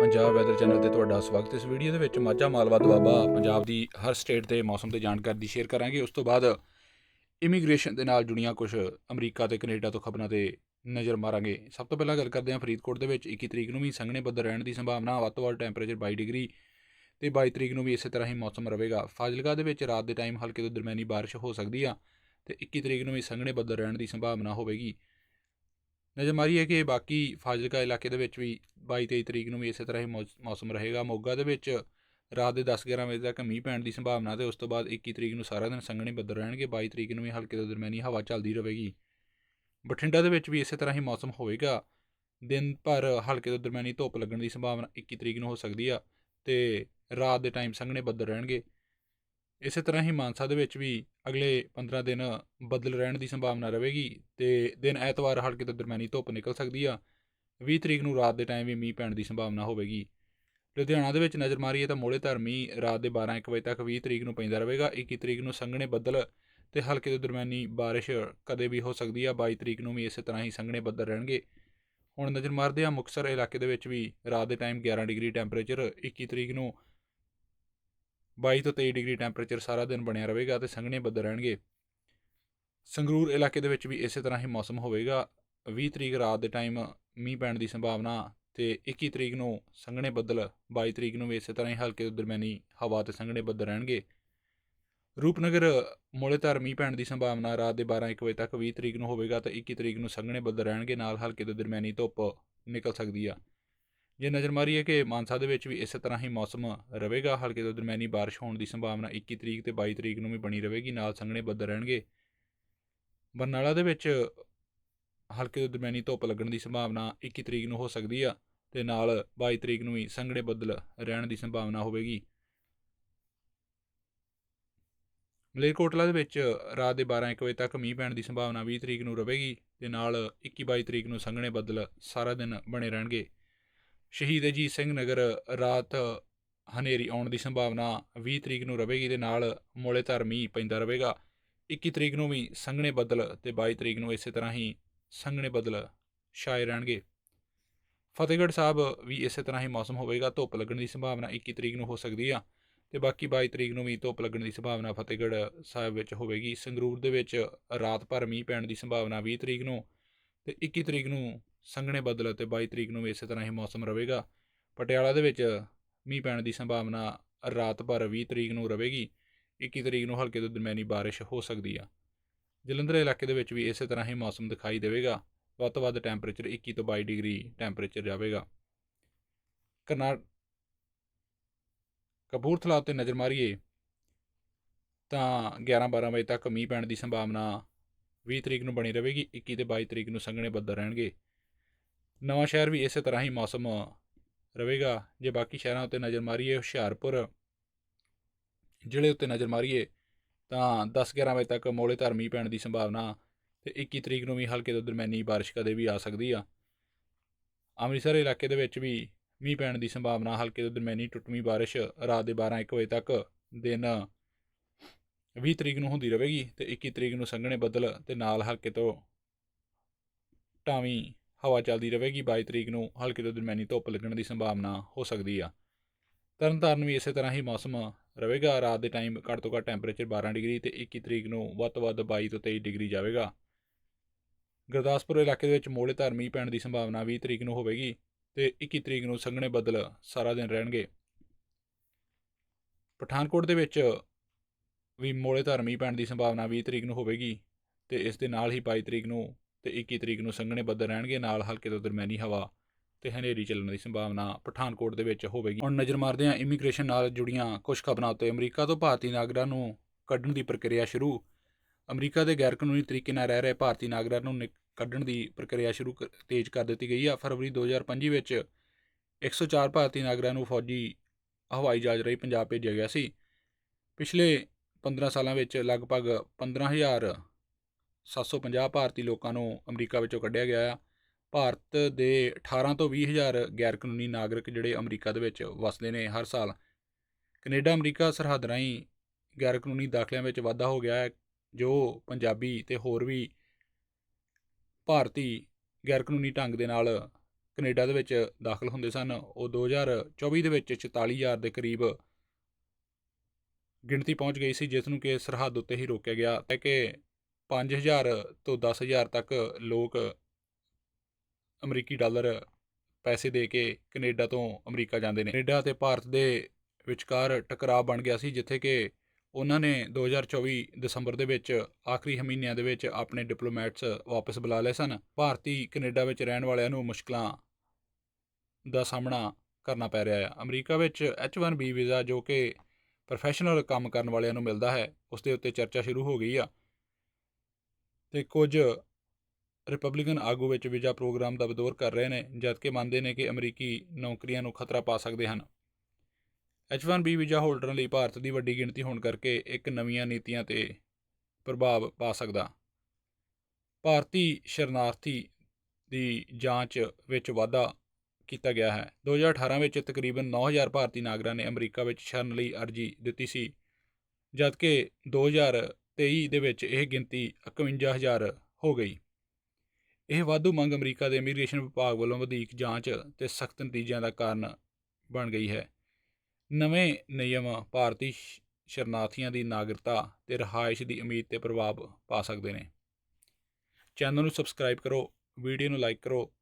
Punjab weather channel ਤੇ ਤੁਹਾਡਾ ਸਵਾਗਤ ਹੈ। ਇਸ ਵੀਡੀਓ ਦੇ ਵਿੱਚ ਮਾਝਾ ਮਾਲਵਾ ਦੁਆਬਾ ਪੰਜਾਬ ਦੀ ਹਰ ਸਟੇਟ ਦੇ ਮੌਸਮ ਤੇ ਜਾਣਕਾਰੀ ਦੀ ਸ਼ੇਅਰ ਕਰਾਂਗੇ। ਉਸ ਤੋਂ ਬਾਅਦ ਇਮੀਗ੍ਰੇਸ਼ਨ ਦੇ ਨਾਲ ਜੁੜੀਆਂ ਕੁਝ ਅਮਰੀਕਾ ਤੇ ਕੈਨੇਡਾ ਤੋਂ ਖਬਰਾਂ ਤੇ ਨਜ਼ਰ ਮਾਰਾਂਗੇ। ਸਭ ਤੋਂ ਪਹਿਲਾਂ ਗੱਲ ਕਰਦੇ ਹਾਂ ਫਰੀਦਕੋਟ ਦੇ ਵਿੱਚ। 21 ਤਰੀਕ ਨੂੰ ਵੀ ਸੰਘਣੇ ਬੱਦਲ ਰਹਿਣ ਦੀ ਸੰਭਾਵਨਾ, ਵੱਧ ਤੋਂ ਵੱਧ ਟੈਂਪਰੇਚਰ 22 ਡਿਗਰੀ ਤੇ 22 ਤਰੀਕ ਨੂੰ ਵੀ ਇਸੇ ਤਰ੍ਹਾਂ ਹੀ ਮੌਸਮ ਰਹੇਗਾ। ਫਾਜ਼ਿਲਕਾ ਦੇ ਵਿੱਚ ਰਾਤ ਦੇ ਟਾਈਮ ਹਲਕੇ ਤੋਂ ਦਰਮਿਆਨੀ ਬਾਰਿਸ਼ ਹੋ ਸਕਦੀ ਆ ਤੇ 21 ਤਰੀਕ ਨੂੰ ਵੀ ਸੰਘਣੇ ਬੱਦਲ ਰਹਿਣ ਦੀ ਸੰਭਾਵਨਾ ਹੋਵੇਗੀ। ਨਜ਼ਰ ਮਾਰੀਏ ਕਿ ਬਾਕੀ ਫਾਜ਼ਿਲਕਾ ਇਲਾਕੇ ਦੇ ਵਿੱਚ ਵੀ 22 23 ਤਰੀਕ ਨੂੰ ਵੀ ਇਸੇ ਤਰ੍ਹਾਂ ਹੀ ਮੌਸਮ ਰਹੇਗਾ। ਮੋਗਾ ਦੇ ਵਿੱਚ ਰਾਤ ਦੇ 10 11 ਵਜੇ ਤੱਕ ਮੀਂਹ ਪੈਣ ਦੀ ਸੰਭਾਵਨਾ ਤੇ ਉਸ ਤੋਂ ਬਾਅਦ 21 ਤਰੀਕ ਨੂੰ ਸਾਰਾ ਦਿਨ ਸੰਘਣੇ ਬੱਦਲ ਰਹਿਣਗੇ। 22 ਤਰੀਕ ਨੂੰ ਵੀ ਹਲਕੇ ਤੋਂ ਦਰਮਿਆਨੀ ਹਵਾ ਚੱਲਦੀ ਰਹੇਗੀ। ਬਠਿੰਡਾ ਦੇ ਵਿੱਚ ਵੀ ਇਸੇ ਤਰ੍ਹਾਂ ਹੀ ਮੌਸਮ ਹੋਵੇਗਾ। ਦਿਨ ਭਰ ਹਲਕੇ ਤੋਂ ਦਰਮਿਆਨੀ ਧੁੱਪ ਲੱਗਣ ਦੀ ਸੰਭਾਵਨਾ 21 ਤਰੀਕ ਨੂੰ ਹੋ ਸਕਦੀ ਆ ਤੇ ਰਾਤ ਦੇ ਟਾਈਮ ਸੰਘਣੇ ਬੱਦਲ ਰਹਿਣਗੇ। ਇਸੇ ਤਰ੍ਹਾਂ ਹੀ ਮਾਨਸਾ ਦੇ ਵਿੱਚ ਵੀ ਅਗਲੇ 15 ਦਿਨ ਬੱਦਲ ਰਹਿਣ ਦੀ ਸੰਭਾਵਨਾ ਰਹੇਗੀ ਤੇ ਦਿਨ ਐਤਵਾਰ ਹਲਕੇ ਤੋਂ ਦਰਮਿਆਨੀ ਧੁੱਪ ਨਿਕਲ ਸਕਦੀ ਆ। 20 ਤਰੀਕ ਨੂੰ ਰਾਤ ਦੇ ਟਾਈਮ ਵੀ ਮੀਂਹ ਪੈਣ ਦੀ ਸੰਭਾਵਨਾ ਹੋਵੇਗੀ। ਲੁਧਿਆਣਾ ਦੇ ਵਿੱਚ ਨਜ਼ਰ ਮਾਰੀਏ ਤਾਂ ਮੋੜੇ ਧਰ ਮੀਂਹ ਰਾਤ ਦੇ 12 1 ਵਜੇ ਤੱਕ 20 ਤਰੀਕ ਨੂੰ ਪੈਂਦਾ ਰਹੇਗਾ 21 ਤਰੀਕ ਨੂੰ ਸੰਘਣੇ ਬੱਦਲ ਤੇ ਹਲਕੇ ਤੋਂ ਦਰਮਿਆਨੀ ਬਾਰਿਸ਼ ਕਦੇ ਵੀ ਹੋ ਸਕਦੀ ਆ 22 ਤਰੀਕ ਨੂੰ ਵੀ ਇਸੇ ਤਰ੍ਹਾਂ ਹੀ ਸੰਘਣੇ ਬੱਦਲ ਰਹਿਣਗੇ। ਹੁਣ ਨਜ਼ਰ ਮਾਰਦੇ ਆ ਮੁਕਸਰ ਇਲਾਕੇ ਦੇ ਵਿੱਚ ਵੀ ਰਾਤ ਦੇ ਟਾਈਮ 11 ਡਿਗਰੀ ਟੈਂਪਰੇਚਰ 21 ਤਰੀਕ ਨੂੰ 22 ਤੋਂ 23 ਡਿਗਰੀ ਟੈਂਪਰੇਚਰ ਸਾਰਾ ਦਿਨ ਬਣਿਆ ਰਹੇਗਾ ਤੇ ਸੰਘਣੇ ਬੱਦਲ ਰਹਿਣਗੇ। ਸੰਗਰੂਰ ਇਲਾਕੇ ਦੇ ਵਿੱਚ ਵੀ ਇਸੇ ਤਰ੍ਹਾਂ ਹੀ ਮੌਸਮ ਹੋਵੇਗਾ। 20 ਤਰੀਕ ਰਾਤ ਦੇ ਟਾਈਮ ਮੀਂਹ ਪੈਣ ਦੀ ਸੰਭਾਵਨਾ ਤੇ 21 ਤਰੀਕ ਨੂੰ ਸੰਘਣੇ ਬੱਦਲ 22 ਤਰੀਕ ਨੂੰ ਵੀ ਇਸੇ ਤਰ੍ਹਾਂ ਹੀ ਹਲਕੇ ਤੋਂ ਦਰਮਿਆਨੀ ਹਵਾ ਤੇ ਸੰਘਣੇ ਬੱਦਲ ਰਹਿਣਗੇ। ਰੂਪਨਗਰ ਮੋੜੇਧਰ ਮੀਂਹ ਪੈਣ ਦੀ ਸੰਭਾਵਨਾ ਰਾਤ ਦੇ 12 1 ਵਜੇ ਤੱਕ 20 ਤਰੀਕ ਨੂੰ ਹੋਵੇਗਾ ਤੇ 21 ਤਰੀਕ ਨੂੰ ਸੰਘਣੇ ਬੱਦਲ ਰਹਿਣਗੇ, ਨਾਲ ਹਲਕੇ ਤੋਂ ਦਰਮਿਆਨੀ ਧੁੱਪ ਨਿਕਲ ਸਕਦੀ ਆ। ਜੇ ਨਜ਼ਰ ਮਾਰੀਏ ਕਿ ਮਾਨਸਾ ਦੇ ਵਿੱਚ ਵੀ ਇਸੇ ਤਰ੍ਹਾਂ ਹੀ ਮੌਸਮ ਰਹੇਗਾ, ਹਲਕੇ ਤੋਂ ਦਰਮਿਆਨੀ ਬਾਰਿਸ਼ ਹੋਣ ਦੀ ਸੰਭਾਵਨਾ 21 ਤਰੀਕ ਤੇ 22 ਤਰੀਕ ਨੂੰ ਵੀ ਬਣੀ ਰਹੇਗੀ, ਨਾਲ ਸੰਘਣੇ ਬੱਦਲ ਰਹਿਣਗੇ। ਬਰਨਾਲਾ ਦੇ ਵਿੱਚ ਹਲਕੇ ਤੋਂ ਦਰਮਿਆਨੀ ਧੁੱਪ ਲੱਗਣ ਦੀ ਸੰਭਾਵਨਾ 21 ਤਰੀਕ ਨੂੰ ਹੋ ਸਕਦੀ ਆ ਤੇ ਨਾਲ 22 ਤਰੀਕ ਨੂੰ ਵੀ ਸੰਘਣੇ ਬੱਦਲ ਰਹਿਣ ਦੀ ਸੰਭਾਵਨਾ ਹੋਵੇਗੀ। ਮਲੇਰਕੋਟਲਾ ਦੇ ਵਿੱਚ ਰਾਤ ਦੇ 12 1 ਵਜੇ ਤੱਕ ਮੀਂਹ ਪੈਣ ਦੀ ਸੰਭਾਵਨਾ 20 ਤਰੀਕ ਨੂੰ ਰਹੇਗੀ ਤੇ ਨਾਲ 21 22 ਤਰੀਕ ਨੂੰ ਸੰਘਣੇ ਬੱਦਲ ਸਾਰਾ ਦਿਨ ਬਣੇ ਰਹਿਣਗੇ। ਸ਼ਹੀਦ ਅਜੀਤ ਸਿੰਘ ਨਗਰ ਰਾਤ ਹਨੇਰੀ ਆਉਣ ਦੀ ਸੰਭਾਵਨਾ 20 ਤਰੀਕ ਨੂੰ ਰਹੇਗੀ ਤੇ ਨਾਲ ਮੋਲੇ ਧਰ ਮੀਂਹ ਪੈਂਦਾ ਰਹੇਗਾ। 21 ਤਰੀਕ ਨੂੰ ਵੀ ਸੰਘਣੇ ਬੱਦਲ ਤੇ 22 ਤਰੀਕ ਨੂੰ ਇਸੇ ਤਰ੍ਹਾਂ ਹੀ ਸੰਘਣੇ ਬੱਦਲ ਛਾਏ ਰਹਿਣਗੇ। ਫਤਿਹਗੜ੍ਹ ਸਾਹਿਬ ਵੀ ਇਸੇ ਤਰ੍ਹਾਂ ਹੀ ਮੌਸਮ ਹੋਵੇਗਾ, ਧੁੱਪ ਲੱਗਣ ਦੀ ਸੰਭਾਵਨਾ 21 ਤਰੀਕ ਨੂੰ ਹੋ ਸਕਦੀ ਆ ਤੇ ਬਾਕੀ 22 ਤਰੀਕ ਨੂੰ ਵੀ ਧੁੱਪ ਲੱਗਣ ਦੀ ਸੰਭਾਵਨਾ ਫਤਿਹਗੜ੍ਹ ਸਾਹਿਬ ਵਿੱਚ ਹੋਵੇਗੀ। ਸੰਗਰੂਰ ਦੇ ਵਿੱਚ ਰਾਤ ਭਰ ਮੀਂਹ ਪੈਣ ਦੀ ਸੰਭਾਵਨਾ 20 ਤਰੀਕ ਨੂੰ ਤੇ 21 ਤਰੀਕ ਨੂੰ ਸੰਘਣੇ ਬੱਦਲ ਅਤੇ 22 ਤਰੀਕ ਨੂੰ ਵੀ ਇਸੇ ਤਰ੍ਹਾਂ ਹੀ ਮੌਸਮ ਰਹੇਗਾ। ਪਟਿਆਲਾ ਦੇ ਵਿੱਚ ਮੀਂਹ ਪੈਣ ਦੀ ਸੰਭਾਵਨਾ ਰਾਤ ਭਰ 20 ਤਰੀਕ ਨੂੰ ਰਹੇਗੀ 21 ਤਰੀਕ ਨੂੰ ਹਲਕੇ ਤੋਂ ਦਰਮਿਆਨੀ ਬਾਰਿਸ਼ ਹੋ ਸਕਦੀ ਆ। ਜਲੰਧਰ ਇਲਾਕੇ ਦੇ ਵਿੱਚ ਵੀ ਇਸੇ ਤਰ੍ਹਾਂ ਹੀ ਮੌਸਮ ਦਿਖਾਈ ਦੇਵੇਗਾ। ਵੱਧ ਤੋਂ ਵੱਧ ਟੈਂਪਰੇਚਰ 21 ਤੋਂ 22 ਡਿਗਰੀ ਟੈਂਪਰੇਚਰ ਜਾਵੇਗਾ। ਕਰਨਾ ਕਪੂਰਥਲਾ ਉੱਤੇ ਨਜ਼ਰ ਮਾਰੀਏ, ਤਾਂ 11 12 ਵਜੇ ਤੱਕ ਮੀਂਹ ਪੈਣ ਦੀ ਸੰਭਾਵਨਾ 20 ਤਰੀਕ ਨੂੰ ਬਣੀ ਰਹੇਗੀ 21 ਤੇ 22 ਤਰੀਕ ਨੂੰ ਸੰਘਣੇ ਬੱਦਲ ਰਹਿਣਗੇ। ਨਵਾਂ ਸ਼ਹਿਰ ਵੀ ਇਸੇ ਤਰ੍ਹਾਂ ਹੀ ਮੌਸਮ ਰਹੇਗਾ। ਜੇ ਬਾਕੀ ਸ਼ਹਿਰਾਂ ਉੱਤੇ ਨਜ਼ਰ ਮਾਰੀਏ, ਹੁਸ਼ਿਆਰਪੁਰ ਜ਼ਿਲ੍ਹੇ ਉੱਤੇ ਨਜ਼ਰ ਮਾਰੀਏ, ਤਾਂ 10 11 ਵਜੇ ਤੱਕ ਮੋਲੇ ਧਰ ਮੀਂਹ ਪੈਣ ਦੀ ਸੰਭਾਵਨਾ ਤੇ 21 ਤਰੀਕ ਨੂੰ ਵੀ ਹਲਕੇ ਤੋਂ ਦਰਮਿਆਨੀ ਬਾਰਿਸ਼ ਕਦੇ ਵੀ ਆ ਸਕਦੀ ਆ। ਅੰਮ੍ਰਿਤਸਰ ਇਲਾਕੇ ਦੇ ਵਿੱਚ ਵੀ ਮੀਂਹ ਪੈਣ ਦੀ ਸੰਭਾਵਨਾ, ਹਲਕੇ ਤੋਂ ਦਰਮਿਆਨੀ ਟੁੱਟਵੀਂ ਬਾਰਿਸ਼ ਰਾਤ ਦੇ 12 1 ਵਜੇ ਤੱਕ ਦਿਨ 20 ਤਰੀਕ ਨੂੰ ਹੁੰਦੀ ਰਹੇਗੀ ਤੇ 21 ਤਰੀਕ ਨੂੰ ਸੰਘਣੇ ਬੱਦਲ ਤੇ ਨਾਲ ਹਲਕੇ ਤੋਂ ਟਾਵੀਂ ਹਵਾ ਚੱਲਦੀ ਰਹੇਗੀ 22 ਤਰੀਕ ਨੂੰ, ਹਲਕੇ ਤੋਂ ਦਰਮਿਆਨੀ ਧੁੱਪ ਲੱਗਣ ਦੀ ਸੰਭਾਵਨਾ ਹੋ ਸਕਦੀ ਆ। ਤਰਨਤਾਰਨ ਵੀ ਇਸੇ ਤਰ੍ਹਾਂ ਹੀ ਮੌਸਮ ਰਹੇਗਾ। ਰਾਤ ਦੇ ਟਾਈਮ ਘੱਟ ਤੋਂ ਘੱਟ ਟੈਂਪਰੇਚਰ 12 ਡਿਗਰੀ ਤੇ 21 ਤਰੀਕ ਨੂੰ ਵੱਧ ਤੋਂ ਵੱਧ 22 ਤੋਂ 23 ਡਿਗਰੀ ਜਾਵੇਗਾ। ਗੁਰਦਾਸਪੁਰ ਇਲਾਕੇ ਦੇ ਵਿੱਚ ਮੋੜੇ ਧਰਮੀ ਪੈਣ ਦੀ ਸੰਭਾਵਨਾ 20 ਤਰੀਕ ਨੂੰ ਹੋਵੇਗੀ ਤੇ 21 ਤਰੀਕ ਨੂੰ ਸੰਘਣੇ ਬੱਦਲ ਸਾਰਾ ਦਿਨ ਰਹਿਣਗੇ। ਪਠਾਨਕੋਟ ਦੇ ਵਿੱਚ ਵੀ ਮੋੜੇ ਧਰ ਮੀਂਹ ਪੈਣ ਦੀ ਸੰਭਾਵਨਾ 20 ਤਰੀਕ ਨੂੰ ਹੋਵੇਗੀ ਤੇ ਇਸ ਦੇ ਨਾਲ ਹੀ 22 ਤਰੀਕ ਨੂੰ ਤੇ 21 ਤਰੀਕ ਨੂੰ ਸੰਘਣੇ ਬੱਦਲ ਰਹਿਣਗੇ, ਨਾਲ ਹਲਕੇ ਤੋਂ ਦਰਮਿਆਨੀ ਹਵਾ ਤੇ ਹਨੇਰੀ ਚੱਲਣ ਦੀ ਸੰਭਾਵਨਾ ਪਠਾਨਕੋਟ ਦੇ ਵਿੱਚ ਹੋਵੇਗੀ। ਹੁਣ ਨਜ਼ਰ ਮਾਰਦੇ ਹਾਂ ਇਮੀਗ੍ਰੇਸ਼ਨ ਨਾਲ ਜੁੜੀਆਂ ਕੁਝ ਖਬਰਾਂ ਉੱਤੇ ਅਮਰੀਕਾ ਤੋਂ ਭਾਰਤੀ ਨਾਗਰਿਕਾਂ ਨੂੰ ਕੱਢਣ ਦੀ ਪ੍ਰਕਿਰਿਆ ਸ਼ੁਰੂ। ਅਮਰੀਕਾ ਦੇ ਗੈਰ ਕਾਨੂੰਨੀ ਤਰੀਕੇ ਨਾਲ ਰਹਿ ਰਹੇ ਭਾਰਤੀ ਨਾਗਰਿਕਾਂ ਨੂੰ ਨਿਕ- ਕੱਢਣ ਦੀ ਪ੍ਰਕਿਰਿਆ ਸ਼ੁਰੂ ਤੇਜ਼ ਕਰ ਦਿੱਤੀ ਗਈ ਆ। ਫਰਵਰੀ 2025 ਵਿੱਚ 104 ਭਾਰਤੀ ਨਾਗਰਿਕਾਂ ਨੂੰ ਫੌਜੀ ਹਵਾਈ ਜਹਾਜ਼ ਰਾਹੀਂ ਪੰਜਾਬ ਭੇਜਿਆ ਗਿਆ ਸੀ। ਪਿਛਲੇ 15 ਸਾਲਾਂ ਵਿੱਚ ਲਗਭਗ 15750 ਭਾਰਤੀ ਲੋਕਾਂ ਨੂੰ ਅਮਰੀਕਾ ਵਿੱਚੋਂ ਕੱਢਿਆ ਗਿਆ ਆ। ਭਾਰਤ ਦੇ 18 ਤੋਂ 20 ਹਜ਼ਾਰ ਗੈਰ ਕਾਨੂੰਨੀ ਨਾਗਰਿਕ ਜਿਹੜੇ ਅਮਰੀਕਾ ਦੇ ਵਿੱਚ ਵਸਦੇ ਨੇ ਹਰ ਸਾਲ। ਕੈਨੇਡਾ, ਅਮਰੀਕਾ ਸਰਹੱਦ ਰਾਹੀਂ ਗੈਰ ਕਾਨੂੰਨੀ ਦਾਖਲਿਆਂ ਵਿੱਚ ਵਾਧਾ ਹੋ ਗਿਆ ਹੈ, ਜੋ ਪੰਜਾਬੀ ਤੇ ਹੋਰ ਵੀ ਭਾਰਤੀ ਗੈਰ ਕਾਨੂੰਨੀ ਢੰਗ ਦੇ ਨਾਲ ਕੈਨੇਡਾ ਦੇ ਵਿੱਚ ਦਾਖਲ ਹੁੰਦੇ ਸਨ। ਉਹ 2024 ਦੇ ਵਿੱਚ 44000 ਦੇ ਕਰੀਬ ਗਿਣਤੀ ਪਹੁੰਚ ਗਈ ਸੀ, ਜਿਸ ਨੂੰ ਕਿ ਸਰਹੱਦ ਉੱਤੇ ਹੀ ਰੋਕਿਆ ਗਿਆ। ਹੈ ਕਿ 5000 ਤੋਂ 10000 ਤੱਕ ਲੋਕ ਅਮਰੀਕੀ ਡਾਲਰ ਪੈਸੇ ਦੇ ਕੇ ਕੈਨੇਡਾ ਤੋਂ ਅਮਰੀਕਾ ਜਾਂਦੇ ਨੇ। ਕੈਨੇਡਾ ਅਤੇ ਭਾਰਤ ਦੇ ਵਿਚਕਾਰ ਟਕਰਾਅ ਬਣ ਗਿਆ ਸੀ, ਜਿੱਥੇ ਕਿ ਉਹਨਾਂ ਨੇ 2024 ਦਸੰਬਰ ਦੇ ਵਿੱਚ ਆਖਰੀ ਮਹੀਨਿਆਂ ਦੇ ਵਿੱਚ ਆਪਣੇ ਡਿਪਲੋਮੈਟਸ ਵਾਪਸ ਬੁਲਾ ਲਏ ਸਨ। ਭਾਰਤੀ ਕੈਨੇਡਾ ਵਿੱਚ ਰਹਿਣ ਵਾਲਿਆਂ ਨੂੰ ਮੁਸ਼ਕਲਾਂ ਦਾ ਸਾਹਮਣਾ ਕਰਨਾ ਪੈ ਰਿਹਾ ਹੈ। ਅਮਰੀਕਾ ਵਿੱਚ H1B ਵੀਜ਼ਾ ਜੋ ਕਿ ਪ੍ਰੋਫੈਸ਼ਨਲ ਕੰਮ ਕਰਨ ਵਾਲਿਆਂ ਨੂੰ ਮਿਲਦਾ ਹੈ, ਉਸ ਦੇ ਉੱਤੇ ਚਰਚਾ ਸ਼ੁਰੂ ਹੋ ਗਈ ਆ। ਅਤੇ ਕੁਝ ਰਿਪਬਲਿਕਨ ਆਗੂ ਵਿੱਚ ਵੀਜ਼ਾ ਪ੍ਰੋਗਰਾਮ ਦਾ ਵਿਰੋਧ ਕਰ ਰਹੇ ਨੇ, ਜਦਕਿ ਮੰਨਦੇ ਨੇ ਕਿ ਅਮਰੀਕੀ ਨੌਕਰੀਆਂ ਨੂੰ ਖਤਰਾ ਪਾ ਸਕਦੇ ਹਨ। H1B ਵੀਜ਼ਾ ਹੋਲਡਰਾਂ ਲਈ ਭਾਰਤ ਦੀ ਵੱਡੀ ਗਿਣਤੀ ਹੋਣ ਕਰਕੇ ਇੱਕ ਨਵੀਆਂ ਨੀਤੀਆਂ ਤੇ ਪ੍ਰਭਾਵ ਪਾ ਸਕਦਾ। ਭਾਰਤੀ ਸ਼ਰਨਾਰਥੀ ਦੀ ਜਾਂਚ ਵਿੱਚ ਵਾਧਾ ਕੀਤਾ ਗਿਆ ਹੈ। 2018 ਵਿੱਚ ਤਕਰੀਬਨ 9000 ਭਾਰਤੀ ਨਾਗਰਿਕਾਂ ਨੇ ਅਮਰੀਕਾ ਵਿੱਚ ਸ਼ਰਨ ਲਈ ਅਰਜ਼ੀ ਦਿੱਤੀ ਸੀ, ਜਦਕਿ 2023 ਦੇ ਵਿੱਚ ਇਹ ਗਿਣਤੀ 51000 ਹੋ ਗਈ। ਇਹ ਵਾਧੂ ਮੰਗ ਅਮਰੀਕਾ ਦੇ ਇਮੀਗ੍ਰੇਸ਼ਨ ਵਿਭਾਗ ਵੱਲੋਂ ਵਧੀਕ ਜਾਂਚ ਤੇ ਸਖਤ ਨਤੀਜਿਆਂ ਦਾ ਕਾਰਨ ਬਣ ਗਈ ਹੈ। ਨਵੇਂ ਨਿਯਮ ਭਾਰਤੀ ਸ਼ਰਨਾਰਥੀਆਂ ਦੀ ਨਾਗਰਿਕਤਾ ਤੇ ਰਹਾਇਸ਼ ਦੀ ਉਮੀਦ ਤੇ ਪ੍ਰਭਾਵ ਪਾ ਸਕਦੇ ਨੇ। ਚੈਨਲ ਨੂੰ ਸਬਸਕ੍ਰਾਈਬ ਕਰੋ, ਵੀਡੀਓ ਨੂੰ ਲਾਈਕ ਕਰੋ